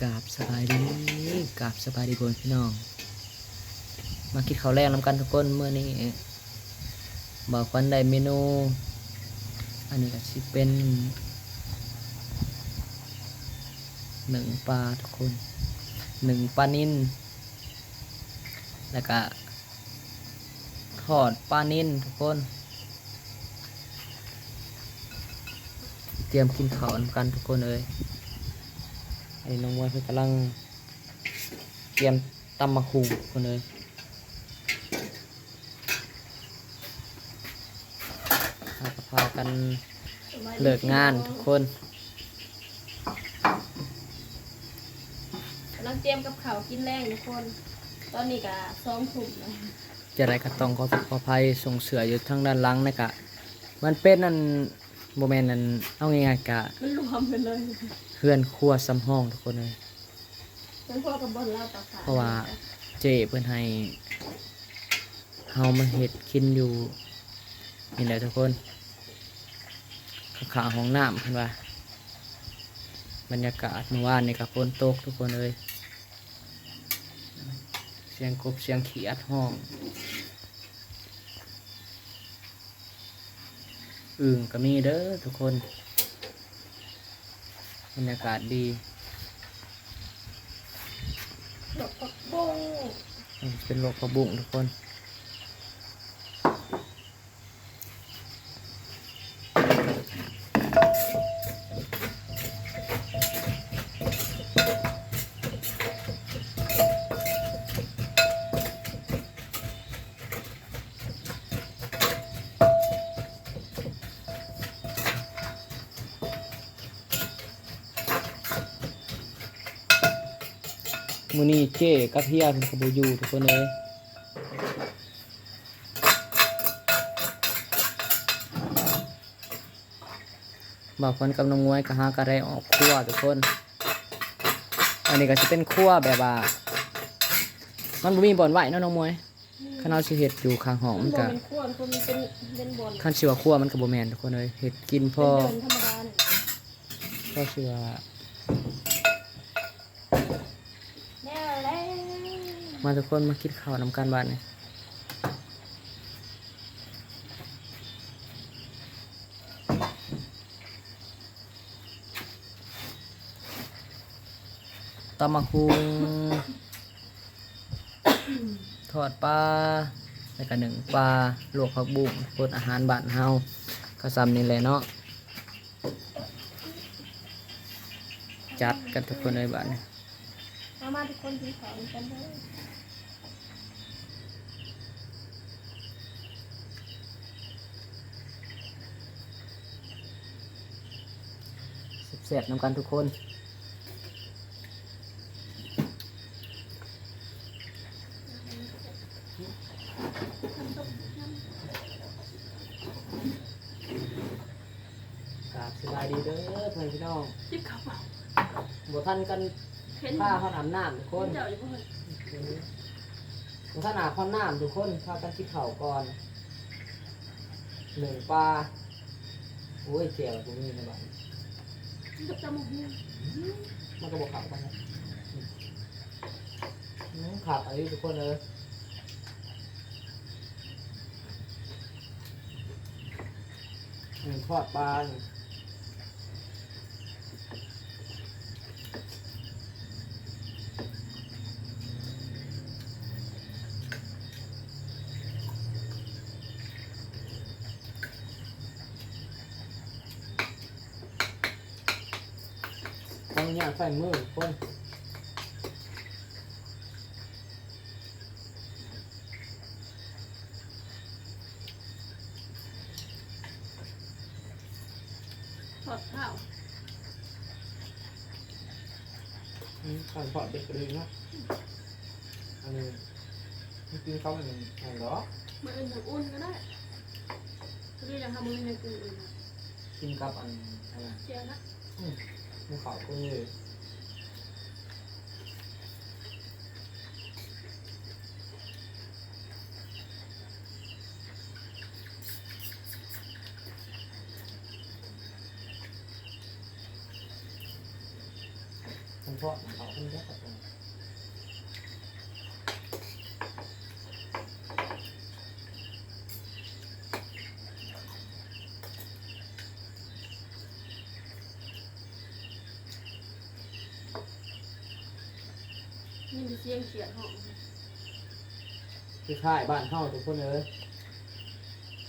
กราบสบายดีกราบสบายดีพ่อแม่พี่น้อง มากินข้าวแรงน้ำกันทุกคนเมื่อนี้บอกวันได้เมนู อันนี้ก็สิเป็นหนึ่งปลาทุกคนหนึ่งปลานิ่นแล้วก็ทอดปลานิ่นทุกคน เตรียมกินข้าวนำกันทุกคนเลย ไอ้น้องมวยเพิ่นกำลังเตรียมตำมะคุงคนเลยพาก็พากันเลิกงานทุกคนกำลังเตรียมกับข้าวกินแรงทุกคน ตอนนี้ก็สองถุ่มนะจะไรก็ต้องขอขออภัยส่งเสืออยู่ทางด้านหลังนะกะ มันเป็นนั่น โมเมนต์นั่นเอาง่ายๆกะมันรวมกันเลยเพื่อนครัวซ้ำห้องทุกคนเลย เป็นพวกกับบนเล่าต่อขาเพราะว่า เจเพื่อนให้เฮามาเห็ดกินอยู่นี่แหละทุกคนข้างๆห้องน้ำเพื่อนว่า บรรยากาศเมื่อวานนี่กับฝนตกทุกคนเลย เสียงกบเสียงเขียดห้อง อึ่งก็มีเด้อทุกคนบรรยากาศดีดอกปักบุ้งอืมเป็นโลกกระบุ้งทุกคน มือนี้เจ๊กับเฮียเป็นขบอยู่ทุกคนเลยบางคนกับน้องมวยก็หากระไรออกครัวทุกคน อันนี้ก็จะเป็นครัวแบบว่า มันบ่มีบ่อนไหวเนาะน้องมวยขนาดสิเห็ดอยู่ข้างห้องมัมันนบก็นเป็นขั้วคนมันเป็นเป็นบนขั้นสิว่าครัวมันก็บ่แม่นทุกคนเลยเห็ดกินพเป็นอเดินธรรมดาเนี่ยพอสิว่า มาทุกคนมาคิดข้าวนำกันบ้านนี่ตำมะคุงทอดปลาแล้วก็หนึ่งปลาลวกผักบุ้งพดอาหารบ้านเฮาก็ซ้ำนี่แหละเนาะจัดกันทุกคนในบ้านนี่มามาทุกคนกินข้าวกันเลย เสียบๆนำกันทุกคนกราบสบายดีเด้อเพื่อนพี่น้องจิบข้าวเปล่าบ่ทันกันเห็นผ้าเขาอาบน้ำทุกคนเจ้าอยู่บ่เห็นบ่ทันอาบข้าวน้ำทุกคนพากันกินข้าวก่อนหนึ่งปลาโอ้ยเจียวตรงนี้นะบ้าน กับจมูกเนี่ยมันก็บอกขาดไปนะอืมขาดอายุทุกคนเลยหนึ่งทอดปลาห นึ่งต้องย่าใส่มือทุกคนทอดข้าวอืมการทอดเด็กเลยนะอันนี้จริงๆเขาเป็นอะไงหรอมันเป็นอย่างอุ่นก็ได้เรียกยังทำมือในกูอื่นกินกับอันอะไรเจียนะมั นขาก็เลยทมันทอดเขาขึ้นแค่กับตรง นี่มี เสียงห้องคือค่ายบ้านเฮาทุกคนเลย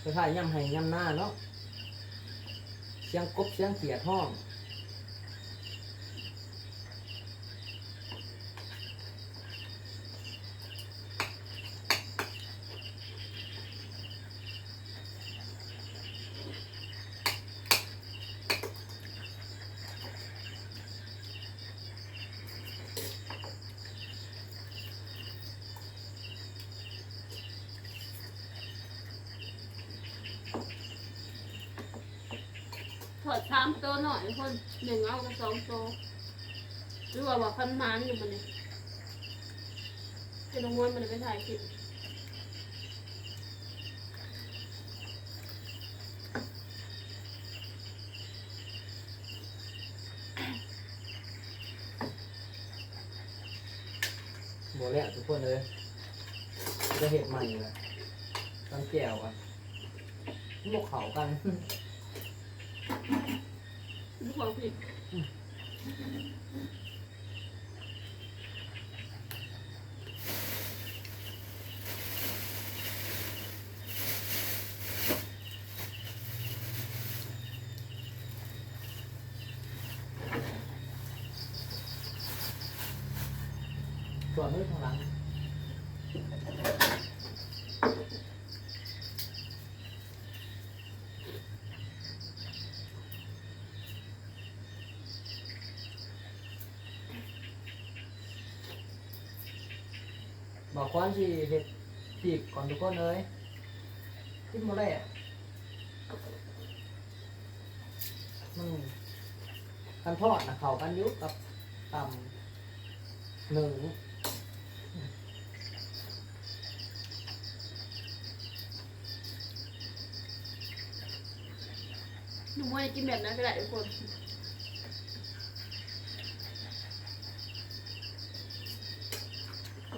คือค่ายย่ำไห้ย่ำหน้าเนาะเสียงกบเสียงเขียดห้อง ถอดสามโตวหน่อยคนหนึ่งเอากับสองโตวหรือว่าว่าพันมานอยู่มันเนี่ยจะลงมวยมันไปถ่ายคลิปโบแล้วทุกคนเลยจะเห็ดใหม่เลยตอนแก้วอะลวกเขากัน ดูความผิด บอกควันสิเห็ดปีกก่อนทุกคนเลยกินหมดเลยอะมันกันทอดนะเขากันยุกับตำหนึ่งหนูมวยกินแบบนั้นก็ได้ทุกคน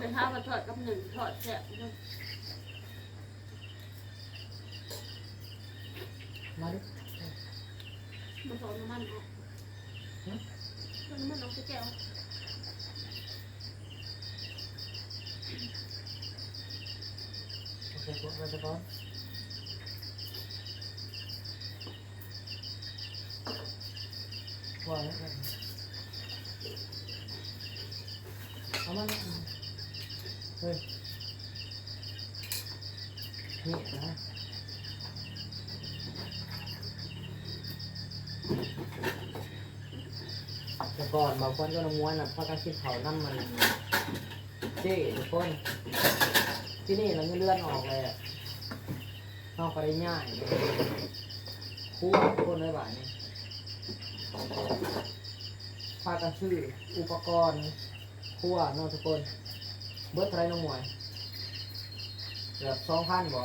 ไปท้ามาทอดกับหนึ่งทอดแซ่บมาดิมาสอนน้ำมันออกน้ำมันออกสักแก้วโอเคปุ๊บมาจะก่อนว่าแล้วกันเอามาเนี่ย เฮ้ยนี่นะแต่ก่อนบางคนก็น้ำม้วนอะเพราะการคิดเขาน้ำมันเจ๊ทุกคนที่นี่เราไม่เลื่อนออกเลยอะนอกไปได้ง่ายคู่ทุกคนเลยบ่ายนี้พากันชื่ออุปกรณ์คั่วเน้องทุกคน เบิร์ดไรน้องหมวยเกือบสองพันบ่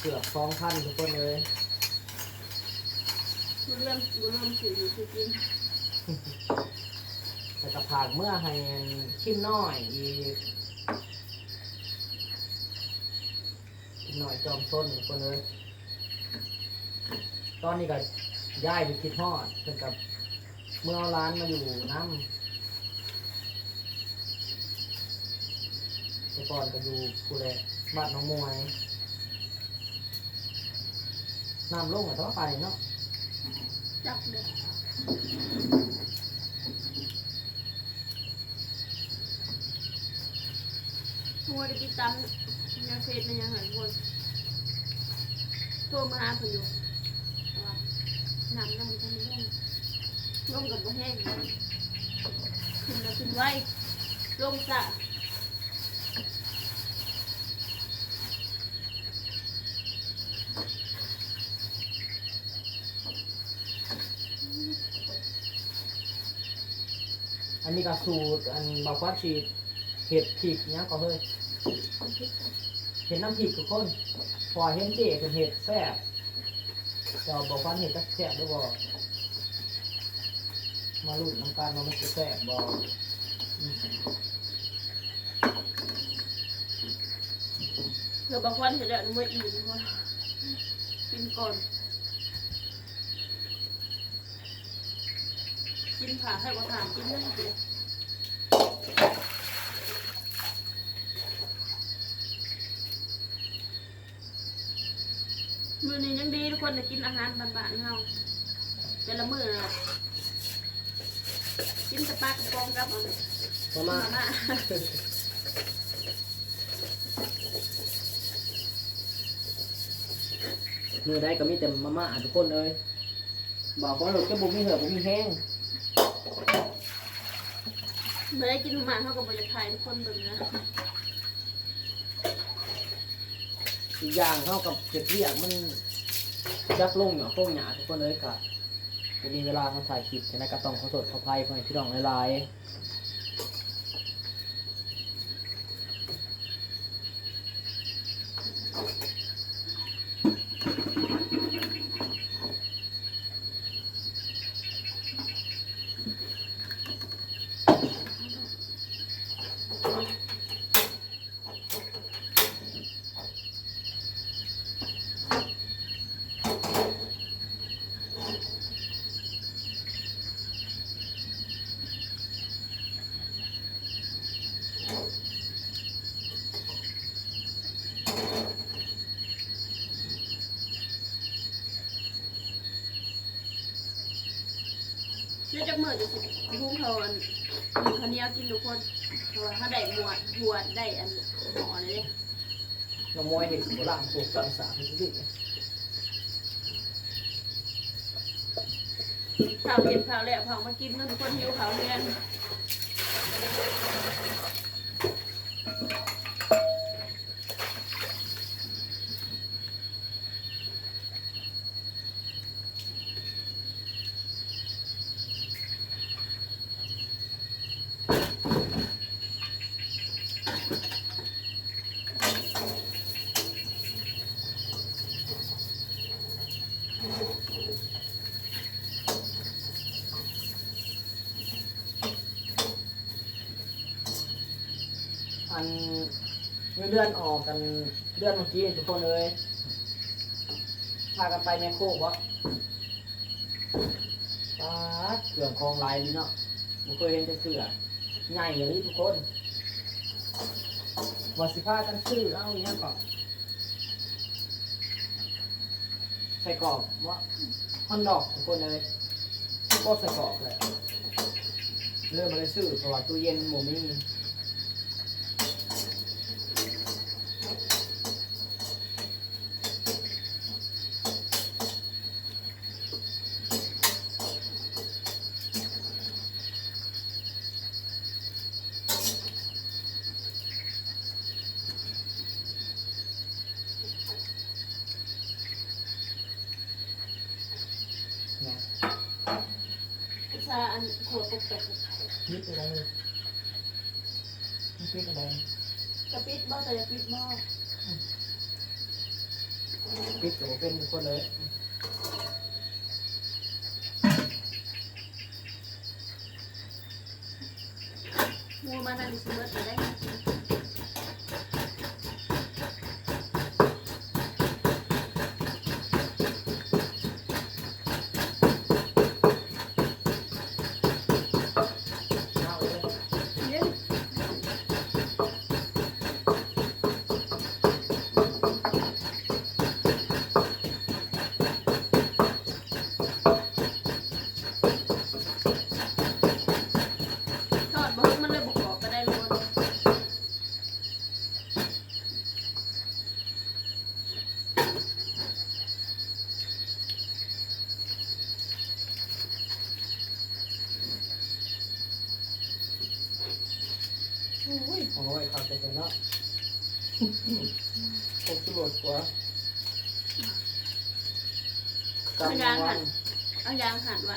เกือบสองพันทุกคนเลยดูเรื่องดูเรื่องสื่ออยู่คือจริงแต่กระผากเมื่อให้ชิมน้อยอีกชิมน้อยจอมต้นคนเลย ตอนนี้ก็ย้ายไปคิดฮอดเป็นกับเมื่อเอาร้านมาอยู่น้ำแต่ก่อนก็อยู่กูแหละบ้านน้องมวยน้ำลงอะต้องไปเนาะจับเลยมวยติดตามยังเฟซมันยังหันวนโทรมาหาเพิ่นอยู่ น้ำน้ำมันจะไม่ลงลงกับบ่แห้งขึ้นมาขึ้นไว้ลงสะอันนี้ก็สูตรอันบอกว่าฉีดเห็ดผิกเนี้ยก็เฮ้ยเห็ดน้ำผิกทุกคน พอเห็นเจเป็นเห็ดแซ่บ เจ้าบอกว่าเห็ดจักแซ่บหรือบ่มาลุ้นน้ำการมามันจะแซ่บบอืมเดี๋ยวบางวันเห็นแล้วมันอิ่มเพรากินก่อนกินผ่าให้กว่าถามกินเลยเดี๋ย มือนี้ยังดีทุกคนได้กินอาหารบ้านๆเฮาแต่ละมื้อน่ะกินสปลากระป๋องกับเอามามามาม่ามือได้ก็มีแต่มาม่าทุกคนเลยบอกว่าเราจะบุมีเหือะบุมีแห้งไม่ได้กินมาเท่ากับบรรยากาศทุกคนเบิ่งนะ อีกอย่างเท่ากับเก็บเรียกมันยักลงเหนียวโค้งหยาทุกคนเลยค่ะจะมีเวลาเขาถ่ายคลิปฉะนั้นก็ต้องขอโทษขออภัยเพื่อนพี่น้องหลาย มื่อจะสิพุ่งเขาอันหนึ่งคนเดียวกินทุกคนเพราะว่าถ้าได้หมวดหวดได้อันหมอเลยๆเรามวยเห็ดโบราณปลูกสังสารนี่ดิเผาเห็ดเผาแล้วเผามากินเงินทุกคนหิวเขาเรียนอัน เงินเดือนออกกันเดือนเมื่อกี้ทุกคนเลยพากันไปแมคโครวะปาดเกลื่องคลองลายดีเนาะผมเคยเห็นแต่เสือใหญ่อย่างนี้ทุกคนวาสิพากันซื้อเอาอย่างนี้ก่อนใส่กรอบวะฮอนดอกทุกคนเลยก็ใส่กรอบเลยเริ่มมาเลยซื้อเพราะว่าตู้เย็นโมมี่ เนี่ย วิชาอันโขดปกแปกนิดอะไรเลยนิดอะไรกระปิดบ่แต่อย่าปิดบ่ปิดตัวเป็นคนเลยมูมานั่นสิเบิดจะได้เย็น ทอดบ่ให้มันเลยบกอกก็ได้รู้ โอ้ย โอ้ยขับไปกันเนาะผมตรวจกว่าการเอายางวัหั่นเอายางหันไว้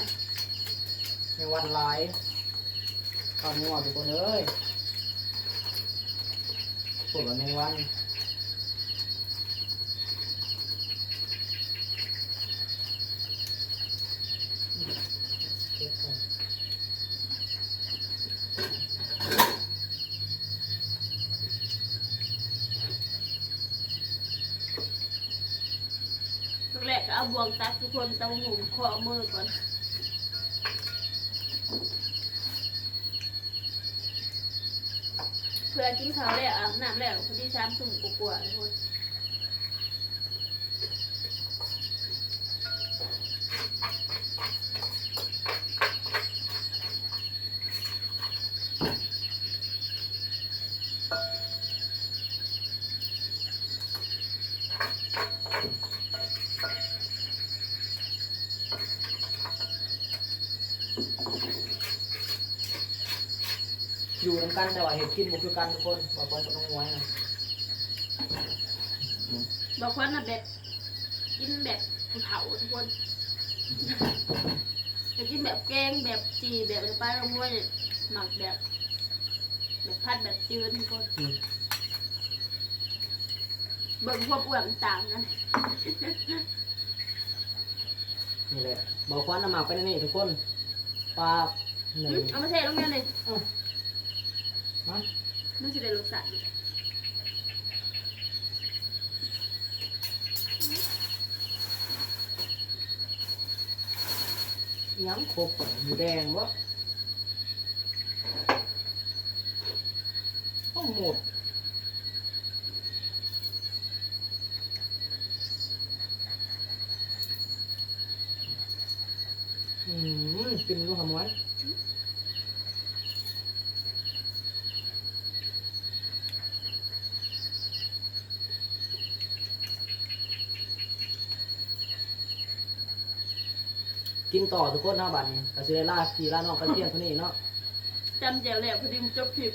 ในวันไลฟ์ข้าวงัวทุกคนเอ้ยปวดวันในวัน ก็ เอาบวงตักทุกคนเตาหุงขอมือก่อนเพื่อกินข้าวแล้วอาบน้ำแล้วพอดีสามทุ่มกว่าๆทุกคน อยู่นำ กันแต่ว่าเห็ดกินบ่คือกันทุกคนบอกว่าจะต้องไว้นะบอกว่าน่ะแบบกินแบบภูเขาทุกคนจะกินแบบแกงแบบจีแบบอะไรป้าเราม้วยเนี่ยหมักแบบ แบบพัดแบบจืดทุกคนอืมเบิ่งความอ้วนมันต่างกันนี่แหละบอกว่าน้ำหมักไปในนี่ทุกคนปลาหนึ่งเอามาเทลงแม่เลยมา มันจะได้รสชาติยังคบหมูแดงวะต้องหมดอืมกินดูหอมไว้ กินต่อทุกคนเนาะบัดนี้ก็สิได้ลาพี่ลาน้องกันเที่ยงเท่านี้เนาะ จำเจียวแล้วพอดีมันจบคลิป